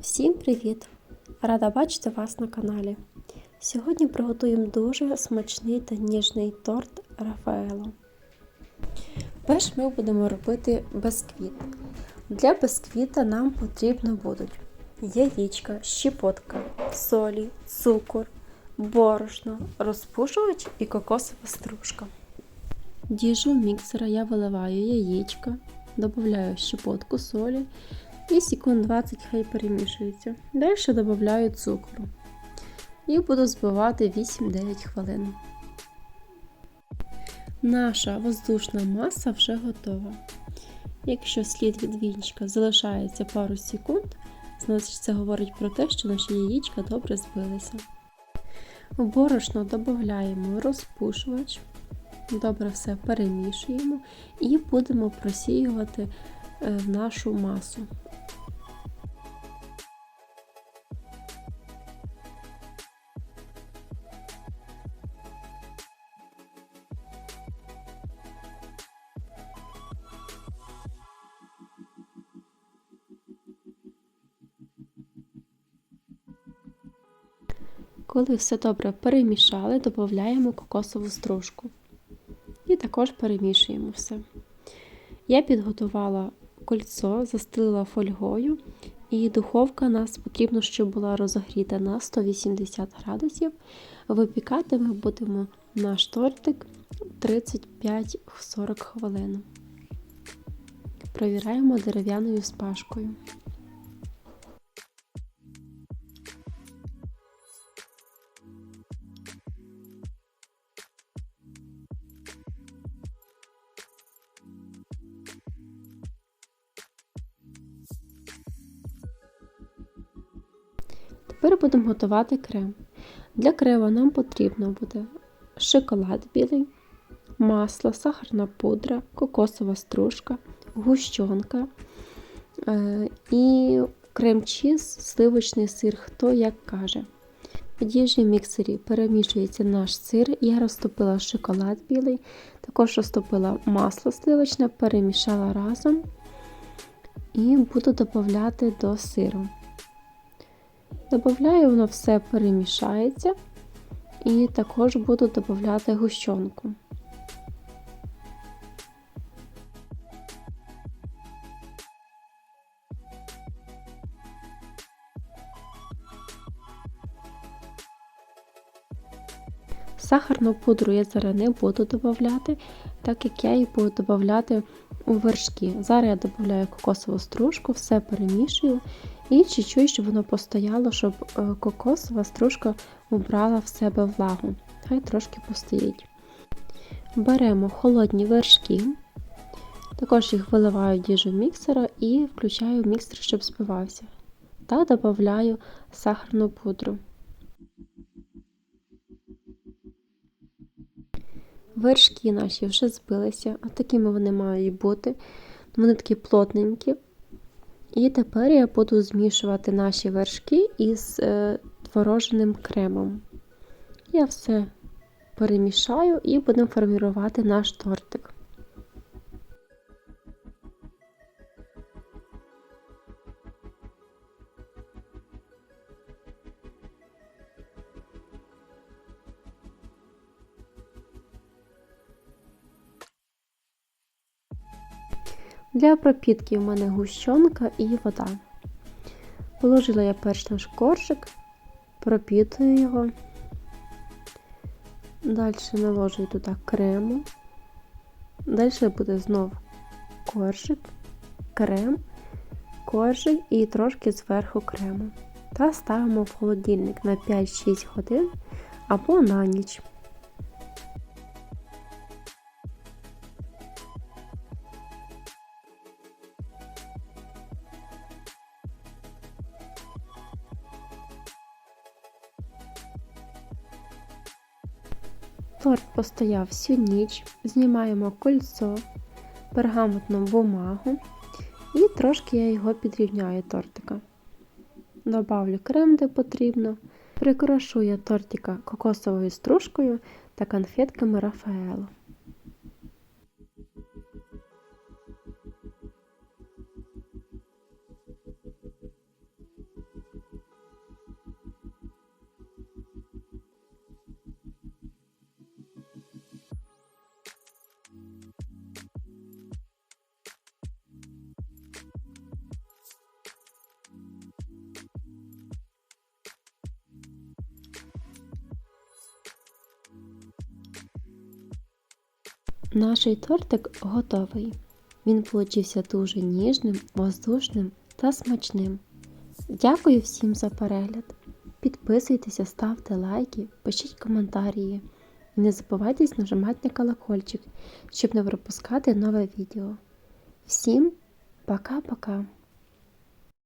Всім привіт! Рада бачити вас на каналі. Сьогодні приготуємо дуже смачний та ніжний торт Рафаело. Перш ми будемо робити бисквіт. Для бисквіта нам потрібно будуть яєчка, щепотка, солі, цукор, борошно, розпушувач і кокосова стружка. Діжу міксера я виливаю яєчка, додаю щепотку солі і секунд 20 хай перемішується. Далі додаю цукру і буду збивати 8-9 хвилин. Наша воздушна маса вже готова. Якщо слід від вінчика залишається пару секунд, значить це говорить про те, що наші яєчка добре збилися. В борошно додаємо розпушувач, добре все перемішуємо і будемо просіювати в нашу масу. Коли все добре перемішали, додаємо кокосову стружку. І також перемішуємо все. Я підготувала кольцо, застелила фольгою, і духовка нас потрібно, щоб була розогріта на 180 градусів. Випікати ми будемо наш тортик 35-40 хвилин. Провіраємо дерев'яною спашкою. Тепер будемо готувати крем. Для крема нам потрібно буде шоколад білий, масло, сахарна пудра, кокосова стружка, гущонка е, і крем-чіз, сливочний сир, хто як каже. В діжі міксері перемішується наш сир, я розтопила шоколад білий, також розтопила масло сливочне, перемішала разом і буду додати до сиру. Добавляю, воно все перемішається і також буду додати гущонку. Сахарну пудру я зараз не буду додати, так як я її буду додати у вершки. Зараз я додаю кокосову стружку, все перемішую і чуть-чуть, щоб воно постояло, щоб е, кокосова стружка убрала в себе влагу. Хай трошки постоїть. Беремо холодні вершки, також їх виливаю діжу міксера і включаю міксер, щоб збивався. Та додаю сахарну пудру. Вершки наші вже збилися, а такими вони мають бути. Вони такі плотненькі. І тепер я буду змішувати наші вершки із е, твороженим кремом. Я все перемішаю і будемо формувати наш тортик. Для пропітки в мене гущонка і вода. Положила я перш наш коржик, пропітую його. Далі наложую туди крему. Далі буде знов коржик, крем, коржик і трошки зверху крему. Та ставимо в холодильник на 5-6 годин або на ніч. Торт постояв всю ніч, знімаємо кольцо, пергаментну бумагу і трошки я його підрівняю тортика. Добавлю крем, де потрібно, прикрашу я тортика кокосовою стружкою та конфетками Рафаело. Наш тортик готовий. Він получився дуже ніжним, воздушним та смачним. Дякую всім за перегляд. Підписуйтеся, ставте лайки, пишіть коментарі. І не забувайте нажимати на колокольчик, щоб не пропускати нове відео. Всім пока-пока!